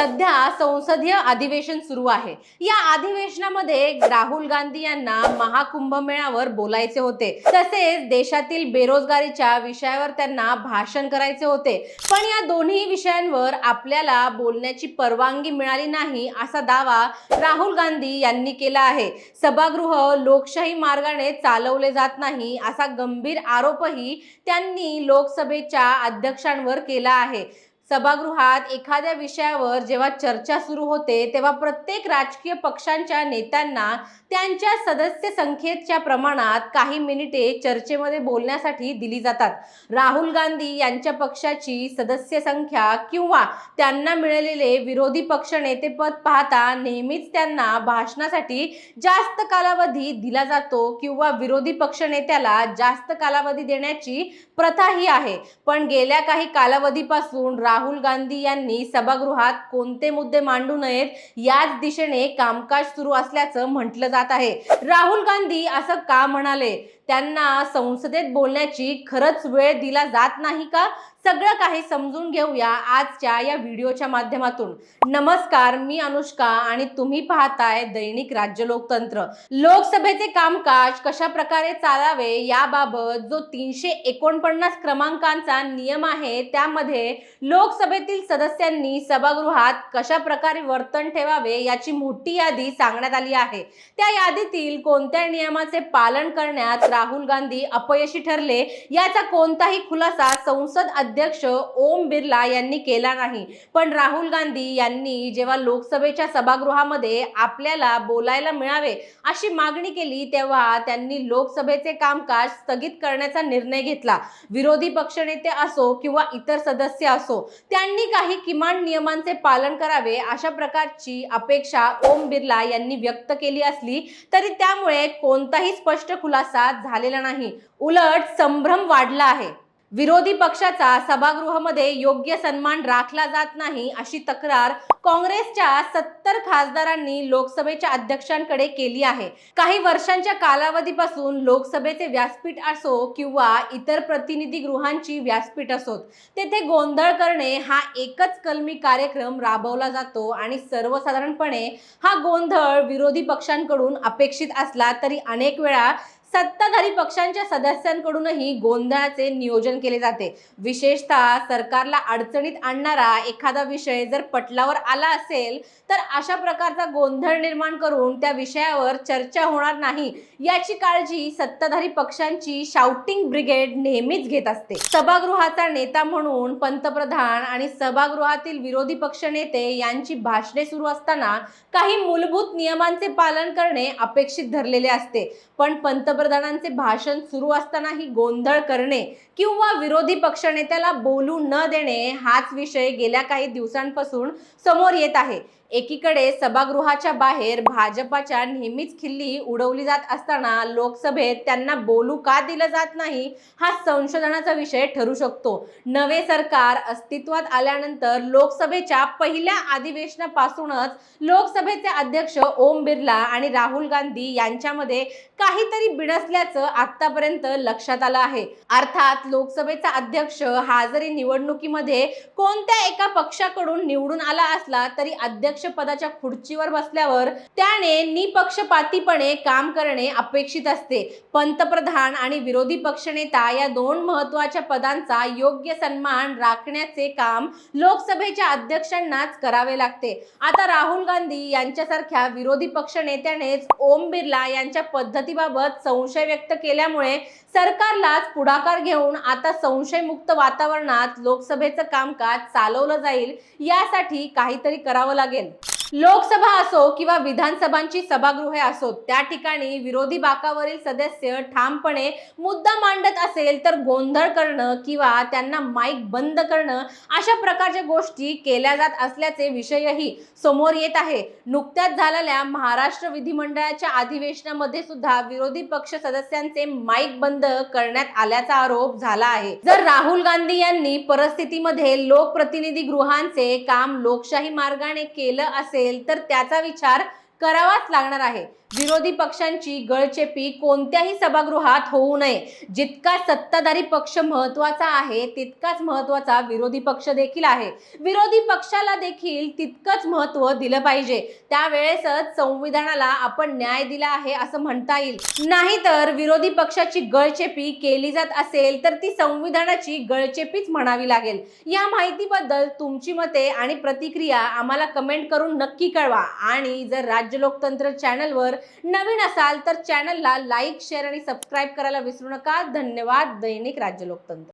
सध्या संसदीय अधिवेशन सुरू आहे. या अधिवेशनामध्ये राहुल गांधी यांना महाकुंभमेळ्यावर बोलायचे होते. तसेच देशातील बेरोजगारीच्या विषयावर त्यांना भाषण करायचे होते. पण या दोन्ही विषयांवर आपल्याला बोलण्याची परवानगी मिळाली नाही असा दावा राहुल गांधी यांनी केला आहे. सभागृह लोकशाही मार्गाने चालवले जात नाही असा गंभीर आरोपही त्यांनी लोकसभेच्या अध्यक्षांवर केला आहे. सभागृहात एखाद्या विषयावर जेव्हा चर्चा सुरू होते तेव्हा प्रत्येक राजकीय पक्षांच्या नेत्यांना त्यांच्या सदस्य संख्येच्या प्रमाणात काही मिनिटे चर्चेमध्ये बोलण्यासाठी दिली जातात. राहुल गांधी यांच्या पक्षाची सदस्य संख्या किंवा त्यांना मिळालेले विरोधी पक्ष नेतेपद पाहता नेहमीच त्यांना भाषणासाठी जास्त कालावधी दिला जातो किंवा विरोधी पक्ष नेत्याला जास्त कालावधी देण्याची प्रथा ही आहे. पण गेल्या काही कालावधीपासून राहुल राहुल गांधी यांनी सभागृहात कोणते मुद्दे मांडू नयेत याच दिशेने कामकाज सुरू असल्याचं म्हटलं जात आहे. राहुल गांधी असं का म्हणाले? त्यांना संसदेत बोलण्याची खरंच वेळ दिला जात नाही का? सगळं काही समजून घेऊया आजच्या या व्हिडिओच्या माध्यमातून. नमस्कार मी अनुष्का आणि तुम्ही पाहताय दैनिक राज्य लोकतंत्र. लोकसभेचे कामकाज कशा प्रकारे चालावे याबाबत जो तीनशे एकोणपन्नास क्रमांकांचा नियम आहे त्यामध्ये लोकसभेतील सदस्यांनी सभागृहात कशा प्रकारे वर्तन ठेवावे याची मोठी यादी सांगण्यात आली आहे. त्या यादीतील कोणत्या नियमाचे पालन करण्यात राहुल गांधी अपयशी ठरले याचा कोणताही खुलासा संसद अध्यक्ष ओम बिर्ला यांनी केला नाही. पण राहुल गांधी यांनी जेव्हा लोकसभेच्या सभागृहामध्ये आपल्याला बोलायला मिळावे अशी मागणी केली तेव्हा त्यांनी लोकसभेचे कामकाज स्थगित करण्याचा निर्णय घेतला. विरोधी पक्षनेते असो किंवा इतर सदस्य असो त्यांनी काही किमान नियमांचे पालन करावे अशा प्रकारची अपेक्षा ओम बिर्ला यांनी व्यक्त केली असली तरी त्यामुळे कोणताही स्पष्ट खुलासा झालेला नाही. उलट संभ्रम वाढला आहे. विरोधी पक्षाचा सभागृहामध्ये योग्य सन्मान राखला जात नाही अशी तक्रार काँग्रेसच्या सत्तर खासदारांनी लोकसभेच्या अध्यक्षांकडे केली आहे. काही वर्षांच्या कालावधीपासून लोकसभेचे व्यासपीठ असो किंवा इतर प्रतिनिधी गृहांची व्यासपीठ असोत तेथे गोंधळ करणे हा एकच कलमी कार्यक्रम राबवला जातो आणि सर्वसाधारणपणे हा गोंधळ विरोधी पक्षांकडून अपेक्षित असला तरी अनेक वेळा सत्ताधारी पक्षांच्या सदस्यांकडूनही गोंधळाचे नियोजन केले जाते. विशेषतः सरकारला अडचणीत आणणारा एखादा विषय जर पटलावर आला असेल तर अशा प्रकारचा गोंधळ निर्माण करून त्या विषयावर चर्चा होणार नाही. याची काळजी सत्ताधारी पक्षांची शाउटिंग ब्रिगेड नेहमीच घेत असते. सभागृहाचा नेता म्हणून पंतप्रधान आणि सभागृहातील विरोधी पक्ष नेते यांची भाषणे सुरू असताना काही मूलभूत नियमांचे पालन करणे अपेक्षित धरलेले असते. पण पंतप्रधानांचे भाषण सुरू असतानाही गोंधळ करणे किंवा विरोधी पक्षनेत्याला बोलू न देणे हाच विषय गेल्या काही दिवसांपासून समोर येत आहे. एकीकडे सभागृहाच्या बाहेर भाजपाच्या नेहमीच खिल्ली उडवली जात असताना लोकसभेत त्यांना बोलू का दिलं जात नाही हा संशोधनाचा विषय ठरू शकतो. नवे सरकार अस्तित्वात आल्यानंतर लोकसभेच्या पहिल्या अधिवेशनापासूनच लोकसभेचे अध्यक्ष ओम बिर्ला आणि राहुल गांधी यांच्यामध्ये काहीतरी बिनसल्याचं आतापर्यंत लक्षात आलं आहे. अर्थात लोकसभेचा अध्यक्ष हा जरी निवडणुकीमध्ये कोणत्या एका पक्षाकडून निवडून आला असला तरी अध्यक्ष पदाच्या खुर्चीवर बसल्यावर त्याने निपक्षपातीपणे काम करणे अपेक्षित असते. पंतप्रधान आणि विरोधी पक्षनेता या दोन महत्त्वाच्या पदांचा योग्य सन्मान राखण्याचे काम लोकसभेच्या अध्यक्षांनाच करावे लागते. आता राहुल गांधी यांच्यासारख्या विरोधी पक्षनेत्यानेच ओम बिर्ला यांच्या पद्धतीबाबत संशय व्यक्त केल्यामुळे सरकारलाच पुढाकार घेऊन आता संशयमुक्त वातावरणात लोकसभेचं कामकाज चालवलं जाईल यासाठी काहीतरी करावं लागेल. लोकसभा असो किंवा विधानसभांची सभागृहे असो त्या ठिकाणी विरोधी बाकावरील सदस्य ठामपणे मुद्दा मांडत असेल तर गोंधळ करणं किंवा त्यांना माईक बंद करणं अशा प्रकारच्या गोष्टी केल्या जात असल्याचे विषयही समोर येत आहे. नुकत्याच झालेल्या महाराष्ट्र विधिमंडळाच्या अधिवेशनामध्ये सुद्धा विरोधी पक्ष सदस्यांचे माईक बंद करण्यात आल्याचा आरोप झाला आहे. जर राहुल गांधी यांनी परिस्थितीमध्ये लोकप्रतिनिधी गृहांचे काम लोकशाही मार्गाने केलं असेल असेल तर त्याचा विचार करावाच लागणार आहे. विरोधी पक्षांची गळचेपी कोणत्याही सभागृहात होऊ नये. जितका सत्ताधारी पक्ष महत्त्वाचा आहे तितकाच महत्त्वाचा विरोधी पक्ष देखील आहे. विरोधी पक्षाला देखील तितकंच महत्त्व दिलं पाहिजे. त्यावेळेसच संविधानाला आपण न्याय दिला आहे असं म्हणता येईल. नाहीतर विरोधी पक्षाची गळचेपी केली जात असेल तर ती संविधानाची गळचेपीच म्हणावी लागेल. या माहितीबद्दल तुमची मते आणि प्रतिक्रिया आम्हाला कमेंट करून नक्की कळवा. आणि जर राज्य लोकतंत्र चॅनलवर नवीन असाल तर चॅनलला लाईक शेअर आणि सबस्क्राईब करायला विसरू नका. धन्यवाद. दैनिक राज्य लोकतंत्र.